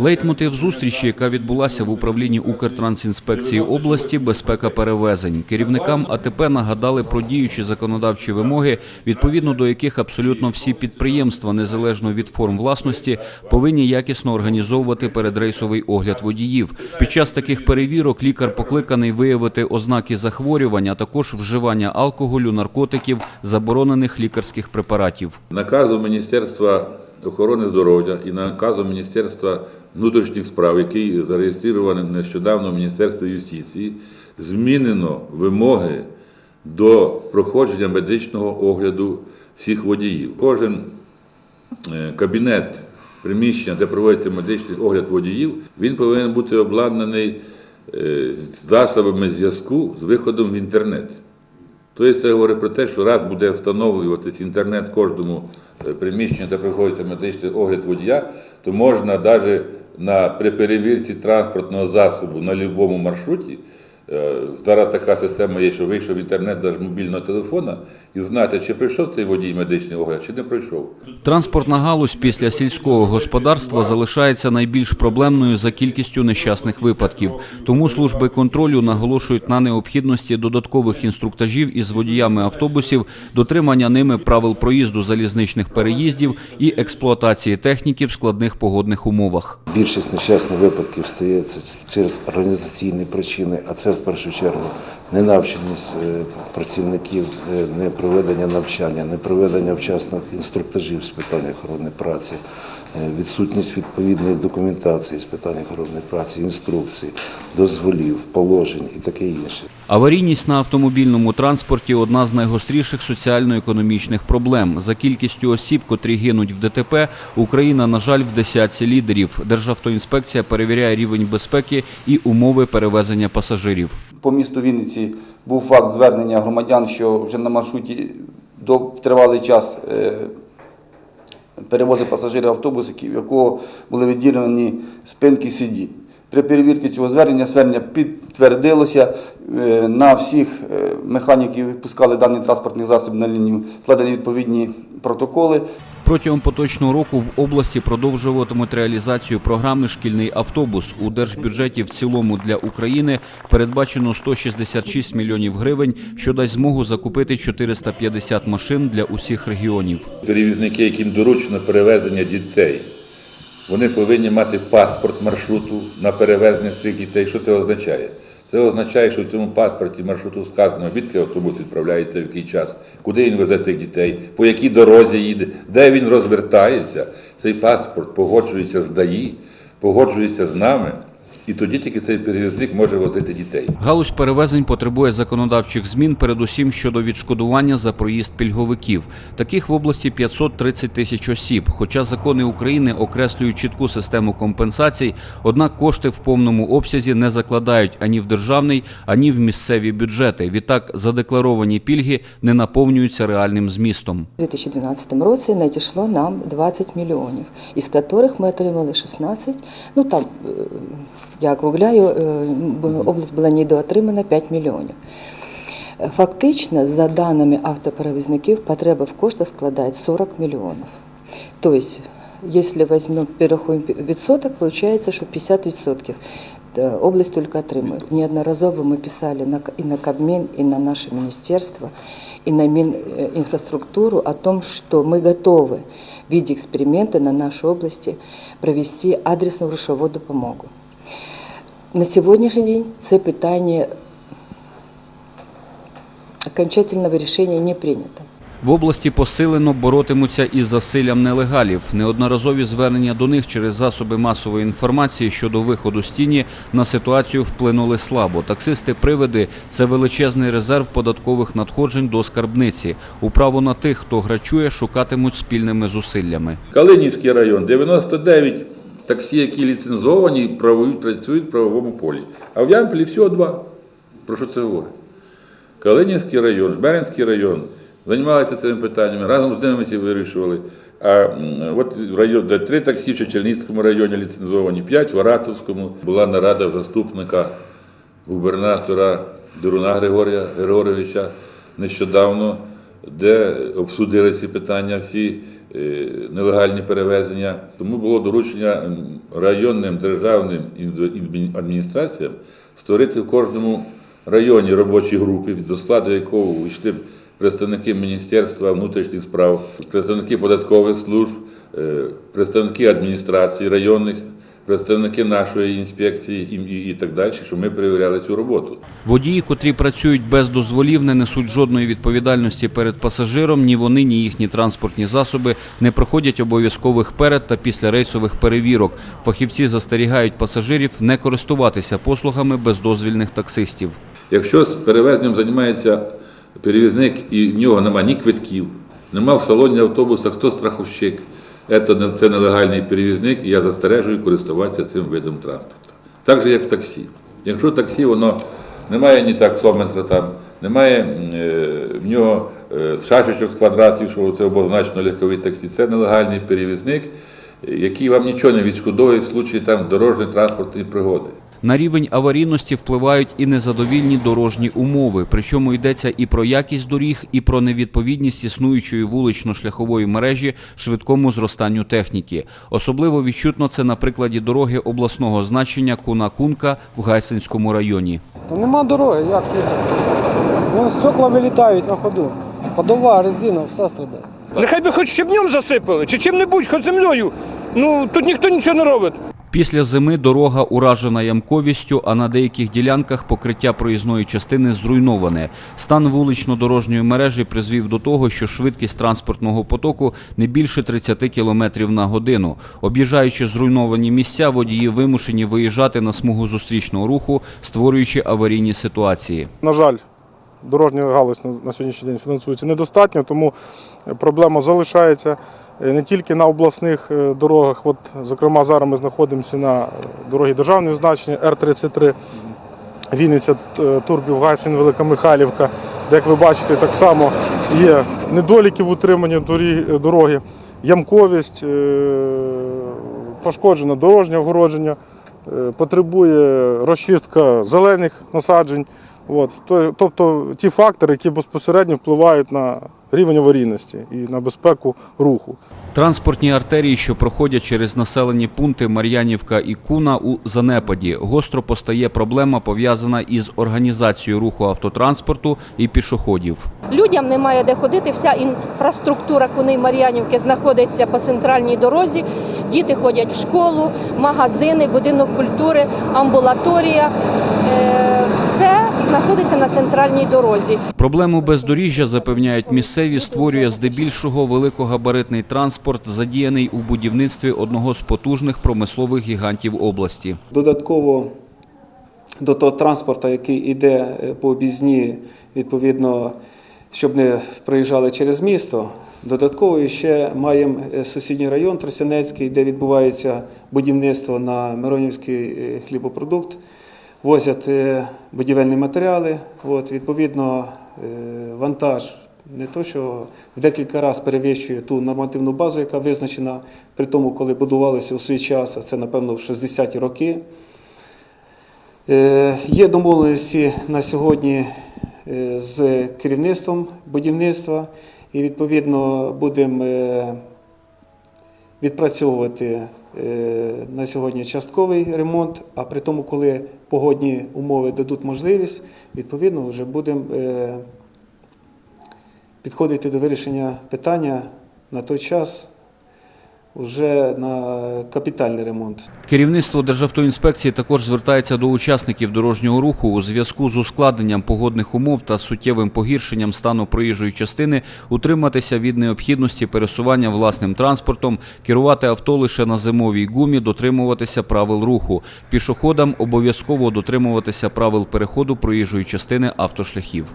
Лейтмотив зустрічі, яка відбулася в управлінні Укртрансінспекції області, безпека перевезень. Керівникам АТП нагадали про діючі законодавчі вимоги, відповідно до яких абсолютно всі підприємства, незалежно від форм власності, повинні якісно організовувати передрейсовий огляд водіїв. Під час таких перевірок лікар покликаний виявити ознаки захворювання, а також вживання алкоголю, наркотиків, заборонених лікарських препаратів. Наказом Міністерства охорони здоров'я і наказом Міністерства внутрішніх справ, який зареєстрований нещодавно в Міністерстві юстиції, змінено вимоги до проходження медичного огляду всіх водіїв. Кожен е, кабінет приміщення, де проводиться медичний огляд водіїв, він повинен бути обладнаний е, засобами зв'язку з виходом в інтернет. Тобто це говорить про те, що раз буде встановлюватися інтернет кожному приміщенню, приміщенні, де приходиться медичний огляд водія, то можна навіть на, при перевірці транспортного засобу на будь-якому маршруті, е, зараз така система є, що вийшов в інтернет навіть мобільного телефона, і знати, чи пройшов цей водій медичний огляд, чи не пройшов. Транспортна галузь після сільського господарства залишається найбільш проблемною за кількістю нещасних випадків. Тому служби контролю наголошують на необхідності додаткових інструктажів із водіями автобусів, дотримання ними правил проїзду залізничних переїздів і експлуатації техніки в складних погодних умовах. Більшість нещасних випадків стається через організаційні причини, а це в першу чергу ненавченість е, працівників, не непроведення навчання, не проведення вчасних інструктажів з питань охорони праці, е, відсутність відповідної документації з питань охорони праці, інструкцій, дозволів, положень і таке інше. Аварійність на автомобільному транспорті одна з найгостріших соціально-економічних проблем. За кількістю осіб, котрі гинуть в ДТП, Україна, на жаль, в десятці лідерів. Державтоінспекція перевіряє рівень безпеки і умови перевезення пасажирів. По місту Вінниці був факт звернення громадян, що вже на маршруті до тривалий час е, перевозив пасажирів автобус, в якого були відділені спинки сидінь. При перевірці цього звернення звернення підтвердилося. Е, На всіх е, механіків випускали даний транспортний засіб на лінію, складені відповідні протоколи. Протягом поточного року в області продовжуватимуть реалізацію програми Шкільний автобус у держбюджеті в цілому для України передбачено 166 мільйонів гривень, що дасть змогу закупити 450 машин для усіх регіонів. Перевізники, яким доручено перевезення дітей, вони повинні мати паспорт маршруту на перевезення цих дітей. Що це означає? Це означає, що в цьому паспорті маршруту сказано, відки автобус відправляється, в який час, куди він везе цих дітей, по якій дорозі їде, де він розвертається. Цей паспорт погоджується з ДАІ, погоджується з нами, і тоді тільки цей перевізник може возити дітей. Галузь перевезень потребує законодавчих змін, передусім щодо відшкодування за проїзд пільговиків. Таких в області 530 тисяч осіб. Хоча закони України окреслюють чітку систему компенсацій, однак кошти в повному обсязі не закладають ані в державний, ані в місцеві бюджети. Відтак задекларовані пільги не наповнюються реальним змістом. У 2012 році надійшло нам 20 мільйонів, із яких ми отримали 16, ну там, е, я округляю, е, б- область була недоотримана 5 мільйонів. Е, Фактично, за даними автоперевізників, потреба в коштах складає 40 мільйонів. Тобто, якщо візьмемо, перерахуємо відсоток, виходить, що 50% е, область только отримует. Неодноразово мы писали на, К- и на Кабмин, и на наше министерство, и на Мининфраструктуру о том, что мы готовы в виде эксперимента на нашей области провести адресную грошову допомогу. На сьогоднішній день це питання окончательного рішення не прийнято. В області посилено боротимуться із засиллям нелегалів. Неодноразові звернення до них через засоби масової інформації щодо виходу з тіні на ситуацію вплинули слабо. Таксисти-привиди – це величезний резерв податкових надходжень до скарбниці. Управу на тих, хто грачує, шукатимуть спільними зусиллями. Калинівський район 99 таксі, які ліцензовані, правують, працюють в правовому полі. А в Ямполі всього два. Про що це говорить? Калинівський район, Жмеринський район займалися цими питаннями, разом з ними ми ці вирішували. А от район, де три таксі в Чечернівському районі ліцензовані, п'ять в Оратовському. Була нарада заступника губернатора Дуруна Григорія Григоровича нещодавно. Де обсудили ці питання всі е, нелегальні перевезення. Тому було доручення районним державним адміністраціям створити в кожному районі робочі групи, до складу якого йшли представники Міністерства внутрішніх справ, представники податкових служб, е, представники адміністрації районних, представники нашої інспекції і, так далі, щоб ми перевіряли цю роботу. Водії, котрі працюють без дозволів, не несуть жодної відповідальності перед пасажиром. Ні вони, ні їхні транспортні засоби не проходять обов'язкових перед та після рейсових перевірок. Фахівці застерігають пасажирів не користуватися послугами бездозвільних таксистів. Якщо з перевезенням займається перевізник і в нього немає ні квитків, нема в салоні автобуса, хто страховщик, це нелегальний перевізник, і я застережую користуватися цим видом транспорту. Так же, як в таксі. Якщо таксі, воно немає ні таксометра там, немає е, в нього е, шашечок з квадратів, що це обозначено легковий таксі, це нелегальний перевізник, який вам нічого не відшкодовує в случаї там дорожньої транспортної пригоди. На рівень аварійності впливають і незадовільні дорожні умови. Причому йдеться і про якість доріг, і про невідповідність існуючої вулично-шляхової мережі швидкому зростанню техніки. Особливо відчутно це на прикладі дороги обласного значення Куна-Кунка в Гайсинському районі. Та нема дороги, як їхати? Вон стекла вилітають на ходу. Ходова, резина, все страдає. Нехай би хоч щебнем засипали, чи чим-небудь, хоч землею. Ну, тут ніхто нічого не робить. Після зими дорога уражена ямковістю, а на деяких ділянках покриття проїзної частини зруйноване. Стан вулично-дорожньої мережі призвів до того, що швидкість транспортного потоку не більше 30 км на годину. Об'їжджаючи зруйновані місця, водії вимушені виїжджати на смугу зустрічного руху, створюючи аварійні ситуації. На жаль, дорожня галузь на сьогоднішній день фінансується недостатньо, тому проблема залишається не тільки на обласних е, дорогах. От, зокрема, зараз ми знаходимося на дорогі державного значення Р-33, Вінниця, е, Турбів, Гайсин, Велика Михайлівка, де, як ви бачите, так само є недоліки в утриманні дороги, ямковість, е, пошкоджено дорожнє огородження, е, потребує розчистка зелених насаджень. От, тобто ті фактори, які безпосередньо впливають на рівень аварійності і на безпеку руху. Транспортні артерії, що проходять через населені пункти Мар'янівка і Куна у занепаді. Гостро постає проблема, пов'язана із організацією руху автотранспорту і пішоходів. Людям немає де ходити. Вся інфраструктура Куни Мар'янівки знаходиться по центральній дорозі. Діти ходять в школу, магазини, будинок культури, амбулаторія. Е, Все знаходиться на центральній дорозі. Проблему бездоріжжя, запевняють місцеві, створює здебільшого великогабаритний транспорт, задіяний у будівництві одного з потужних промислових гігантів області. Додатково до того транспорту, який йде е, по об'їзні, відповідно, щоб не проїжджали через місто. Додатково ще маємо е, сусідній район Тростянецький, де відбувається будівництво на Миронівський хлібопродукт. Возять е, будівельні матеріали. От, відповідно, е, вантаж не то, що в декілька разів перевищує ту нормативну базу, яка визначена при тому, коли будувалися у свій час, а це, напевно, в 60-ті роки. Е, Є домовленості на сьогодні з керівництвом будівництва і відповідно будемо відпрацьовувати на сьогодні частковий ремонт, а при тому, коли погодні умови дадуть можливість, відповідно вже будемо е, підходити до вирішення питання на той час вже на капітальний ремонт. Керівництво Державтоінспекції також звертається до учасників дорожнього руху у зв'язку з ускладненням погодних умов та суттєвим погіршенням стану проїжджої частини утриматися від необхідності пересування власним транспортом, керувати авто лише на зимовій гумі, дотримуватися правил руху. Пішоходам обов'язково дотримуватися правил переходу проїжджої частини автошляхів.